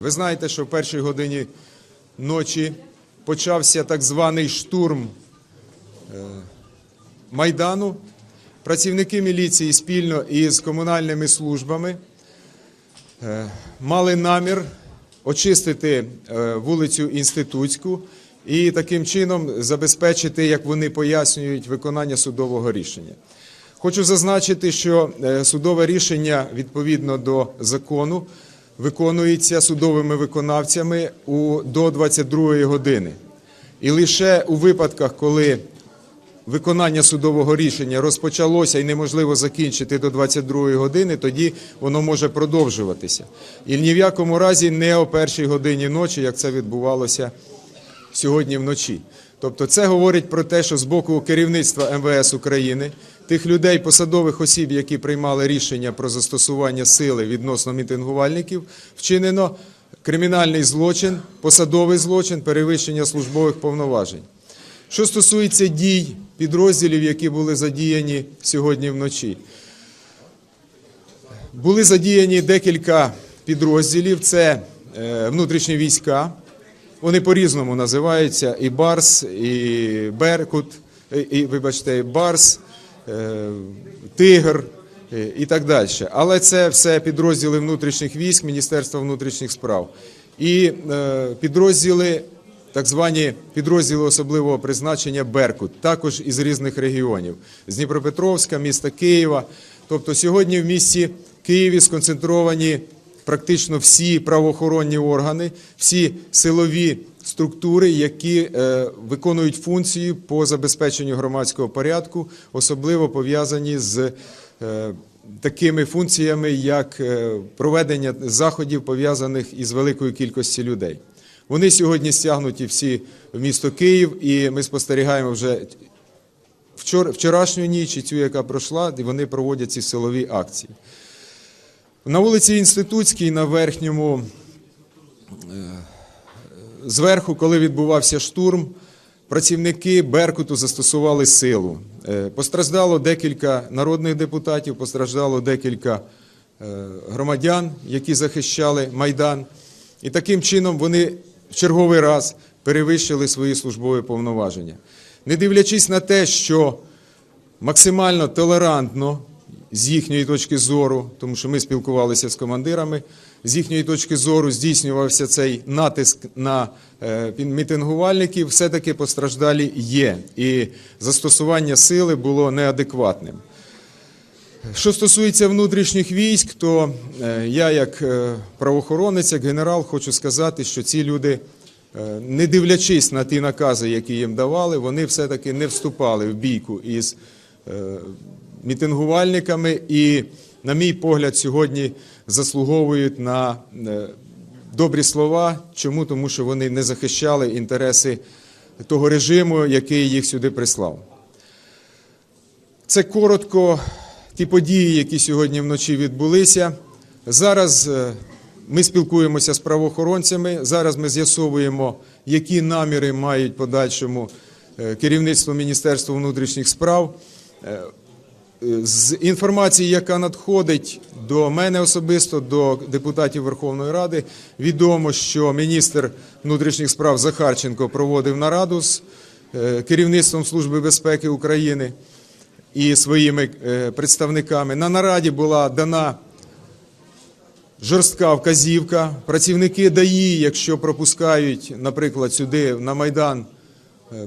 Ви знаєте, що в першій годині ночі почався так званий штурм е, Майдану. Працівники міліції спільно із комунальними службами е, мали намір очистити е, вулицю Інститутську і таким чином забезпечити, як вони пояснюють, виконання судового рішення. Хочу зазначити, що судове рішення відповідно до закону виконується судовими виконавцями до 22-ї години. І лише у випадках, коли виконання судового рішення розпочалося і неможливо закінчити до 22-ї години, тоді воно може продовжуватися. І ні в якому разі не о першій годині ночі, як це відбувалося сьогодні вночі. Тобто це говорить про те, що з боку керівництва МВС України, тих людей, посадових осіб, які приймали рішення про застосування сили відносно мітингувальників, вчинено кримінальний злочин, посадовий злочин, перевищення службових повноважень. Що стосується дій підрозділів, які були задіяні сьогодні вночі, були задіяні декілька підрозділів: це е, внутрішні війська. Вони по-різному називаються і Барс, і Беркут, і, вибачте, Барс, Тигр е, і так далі. Але це все підрозділи внутрішніх військ Міністерства внутрішніх справ. І е, підрозділи, так звані підрозділи особливого призначення Беркут, також із різних регіонів з Дніпропетровська, міста Києва. Тобто сьогодні в місті Києві сконцентровані практично всі правоохоронні органи, всі силові структури, які е, виконують функції по забезпеченню громадського порядку, особливо пов'язані з е, такими функціями, як е, проведення заходів, пов'язаних із великою кількістю людей. Вони сьогодні стягнуті всі в місто Київ, і ми спостерігаємо вже вчор, вчорашню ніч і цю, яка пройшла, і вони проводять ці силові акції. На вулиці Інститутській на верхньому зверху, коли відбувався штурм, працівники Беркуту застосували силу. Е, Постраждало декілька народних депутатів, постраждало декілька е, громадян, які захищали Майдан. І таким чином вони в черговий раз перевищили свої службові повноваження. Не дивлячись на те, що максимально толерантно з їхньої точки зору, тому що ми спілкувалися з командирами, з їхньої точки зору здійснювався цей натиск на е, мітингувальників, все-таки постраждалі є. І застосування сили було неадекватним. Що стосується внутрішніх військ, то е, я, як е, правоохоронець, як генерал, хочу сказати, що ці люди, не дивлячись на ті накази, які їм давали, вони все-таки не вступали в бійку із мітингувальниками і, на мій погляд, сьогодні заслуговують на е, добрі слова. Чому? Тому що вони не захищали інтереси того режиму, який їх сюди прислав. Це коротко ті події, які сьогодні вночі відбулися. Зараз е, ми спілкуємося з правоохоронцями. Зараз ми з'ясовуємо, які наміри мають подальшому е, керівництво Міністерства внутрішніх справ. Е, З інформації, яка надходить до мене особисто, до депутатів Верховної Ради, відомо, що міністр внутрішніх справ Захарченко проводив нараду з е, керівництвом Служби безпеки України і своїми е, представниками. На нараді була дана жорстка вказівка. Працівники ДАІ, якщо пропускають, наприклад, сюди на Майдан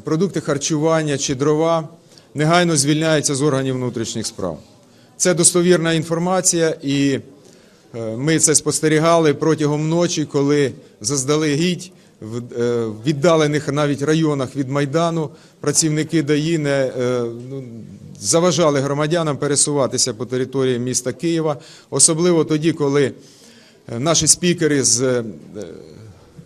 продукти харчування чи дрова, негайно звільняються з органів внутрішніх справ. Це достовірна інформація, і е, ми це спостерігали протягом ночі, коли заздалегідь в е, віддалених навіть районах від Майдану працівники ДАІ не е, ну, заважали громадянам пересуватися по території міста Києва, особливо тоді, коли наші спікери з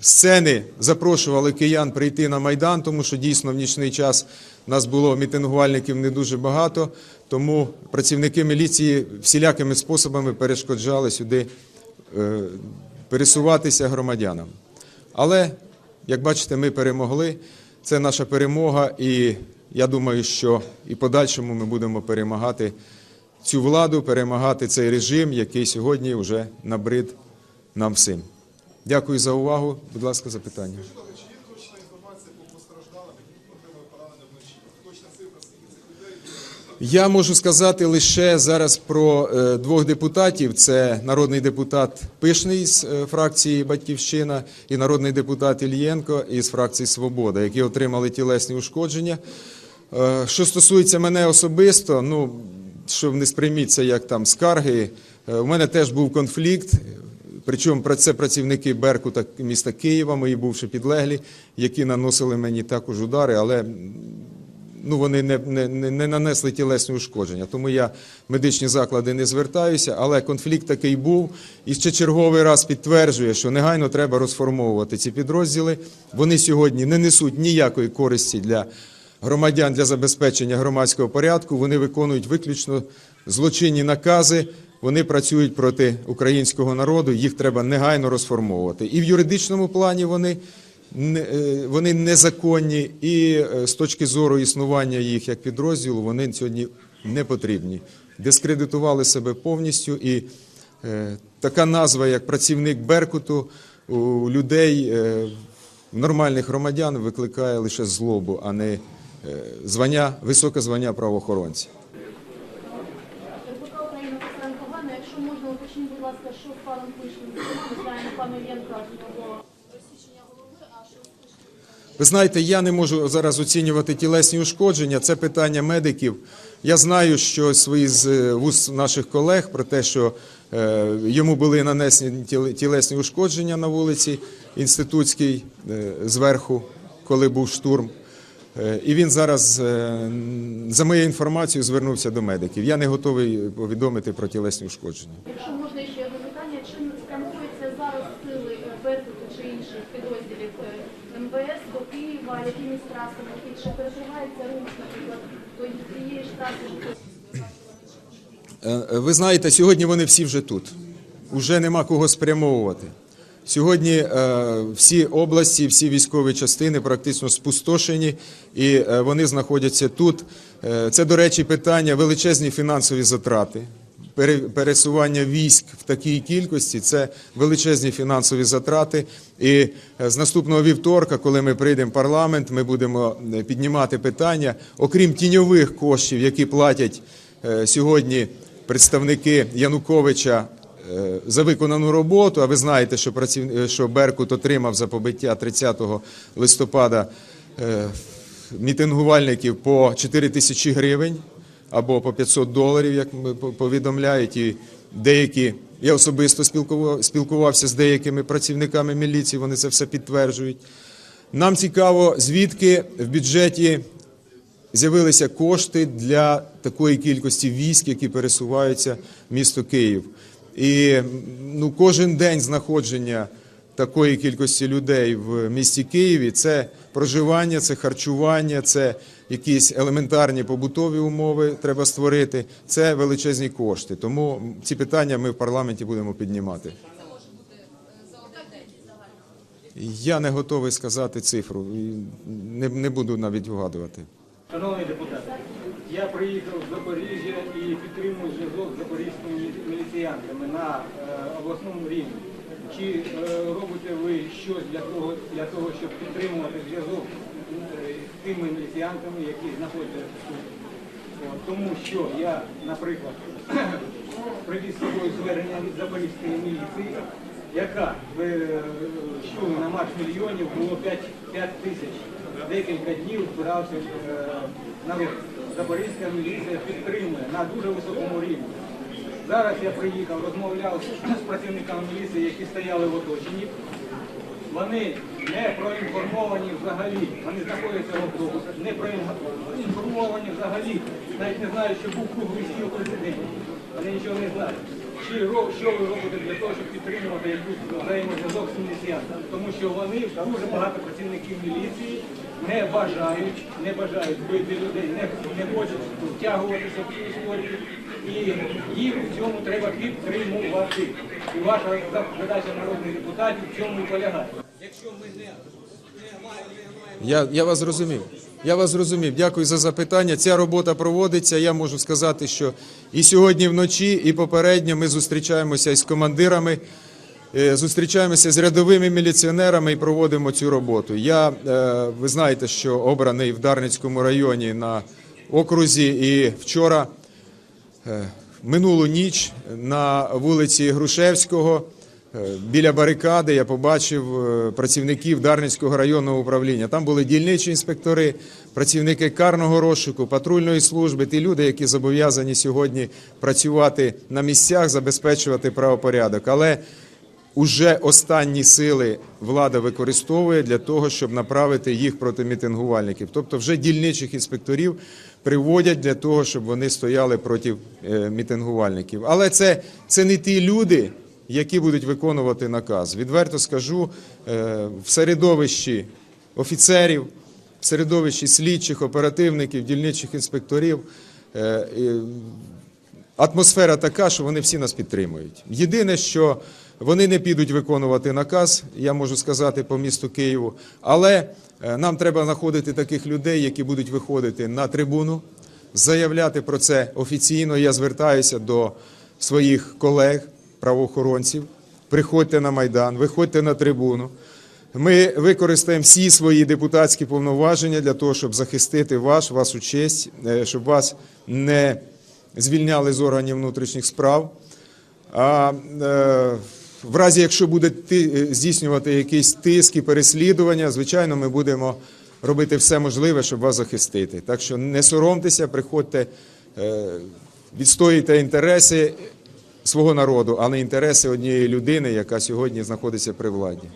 сцени запрошували киян прийти на Майдан, тому що дійсно в нічний час нас було мітингувальників не дуже багато, тому працівники міліції всілякими способами перешкоджали сюди е, пересуватися громадянам. Але, як бачите, ми перемогли. Це наша перемога, і я думаю, що і подальшому ми будемо перемагати цю владу, перемагати цей режим, який сьогодні вже набрид нам всім. Дякую за увагу. Будь ласка, запитання. Я можу сказати лише зараз про е, двох депутатів: це народний депутат Пишний з е, фракції Батьківщина і народний депутат Ільєнко із фракції Свобода, які отримали тілесні ушкодження. Е, Що стосується мене особисто, ну щоб не сприйміть це як там скарги. У мене теж був конфлікт. Причому про це працівники Беркута міста Києва, мої бувші підлеглі, які наносили мені також удари, але ну, вони не, не, не не нанесли тілесні ушкодження. Тому я медичні заклади не звертаюся, але конфлікт такий був. І ще черговий раз підтверджує, що негайно треба розформовувати ці підрозділи. Вони сьогодні не несуть ніякої користі для громадян для забезпечення громадського порядку. Вони виконують виключно злочинні накази. Вони працюють проти українського народу. Їх треба негайно розформовувати. І в юридичному плані вони е, вони незаконні, і е, з точки зору існування їх як підрозділу, вони сьогодні не потрібні. Дискредитували себе повністю, і е, така назва, як працівник Беркуту, у людей, е, нормальних громадян, викликає лише злобу, а не е, звання, високе звання правоохоронця. РБК Україна Косаренко Ганна, якщо можна, уточніть, будь ласка, що з паном Пишним? Ми знаємо, пану Єнка було розсічення голови, а що з Пишним? Ви знаєте, я не можу зараз оцінювати тілесні ушкодження. Це питання медиків. Я знаю, що свої з е, вуст наших колег про те, що е, йому були нанесені тілесні ушкодження на вулиці Інститутській е, зверху, коли був штурм. І він зараз, за моєю інформацією, звернувся до медиків. Я не готовий повідомити про тілесні ушкодження. Якщо можна ще одне питання, чи спрямовуються зараз сили е, Беркуту чи інших підрозділів е, МВС до Києва, якимись трасами, чи перекривається рух, наприклад, до тієї ж траси, Е, Ви знаєте, сьогодні вони всі вже тут. Уже нема кого спрямовувати. Сьогодні е, всі області, всі військові частини практично спустошені, і е, вони знаходяться тут. Е, Це, до речі, питання величезні фінансові затрати. Пере- Пересування військ в такій кількості це величезні фінансові затрати. І е, з наступного вівторка, коли ми прийдемо в парламент, ми будемо е, піднімати питання, окрім тіньових коштів, які платять е, сьогодні представники Януковича за виконану роботу. А ви знаєте, що праців... що Беркут отримав за побиття 30 листопада мітингувальників по 4 тисячі гривень або по 500 доларів, як повідомляють. І деякі я особисто спілкував... спілкувався з деякими працівниками міліції. Вони це все підтверджують. Нам цікаво, звідки в бюджеті з'явилися кошти для такої кількості військ, які пересуваються в місто Київ. І ну, кожен день знаходження такої кількості людей в місті Києві це проживання, це харчування, це якісь елементарні побутові умови треба створити. Це величезні кошти. Тому ці питання ми в парламенті будемо піднімати. Я не готовий сказати цифру, не, не буду навіть вгадувати. Шановні депутати, я приїхав з Запоріжжя і підтримую зв'язок з запорізькими міліціянтами на е, обласному рівні. Чи е, робите ви щось для того, для того, щоб підтримувати зв'язок е, з тими міліціянтами, які знаходяться тут? Тому що я, наприклад, привіз з собою звернення від запорізької міліції, яка е, на марш мільйонів було 5, 5 тисяч. Декілька днів збирався народ. Запорізька міліція підтримує на дуже високому рівні. Зараз я приїхав, розмовляв з працівниками міліції, які стояли в оточенні. Вони не проінформовані взагалі. Вони знаходяться в автобусах, не проінформовані взагалі. Навіть не знають, що був круглий стіл президентів. Вони нічого не знають. Що ви робите для того, щоб підтримувати якусь взаємозв'язок з міліціянтами? Тому що вони, дуже багато працівників міліції, не бажають, не бажають бити людей, не, не хочуть втягуватися в цю історію. І їх в цьому треба підтримувати. І ваша задача народних депутатів в цьому і полягає. Якщо ми не, маємо, не маємо Я, я вас зрозумів. Я вас зрозумів. Дякую за запитання. Ця робота проводиться. Я можу сказати, що і сьогодні вночі, і попередньо ми зустрічаємося із командирами е, зустрічаємося з рядовими міліціонерами і проводимо цю роботу. Я, е, ви знаєте, що обраний в Дарницькому районі на окрузі, і вчора, минулу ніч, на вулиці Грушевського. е, Біля барикади я побачив е, працівників Дарницького районного управління. Там були дільничі інспектори, працівники карного розшуку, патрульної служби, ті люди, які зобов'язані сьогодні працювати на місцях, забезпечувати правопорядок. Але уже останні сили влада використовує для того, щоб направити їх проти мітингувальників. Тобто, вже дільничих інспекторів приводять для того, щоб вони стояли проти е, мітингувальників. Але це, це не ті люди, які будуть виконувати наказ. Відверто скажу, е, в середовищі офіцерів, в середовищі слідчих, оперативників, дільничих інспекторів. е, атмосфера така, що вони всі нас підтримують. Єдине, що вони не підуть виконувати наказ, я можу сказати по місту Києву, але е, нам треба знаходити таких людей, які будуть виходити на трибуну, заявляти про це офіційно. Я звертаюся до своїх колег, правоохоронців. Приходьте на Майдан, виходьте на трибуну. Ми використаємо всі свої депутатські повноваження для того, щоб захистити ваш, вашу честь, е, щоб вас не звільняли з органів внутрішніх справ. А е, в разі, якщо буде е, здійснювати якісь тиски, переслідування, звичайно, ми будемо робити все можливе, щоб вас захистити. Так що не соромтеся, приходьте, е, відстоюйте інтереси свого народу, а не інтереси однієї людини, яка сьогодні знаходиться при владі.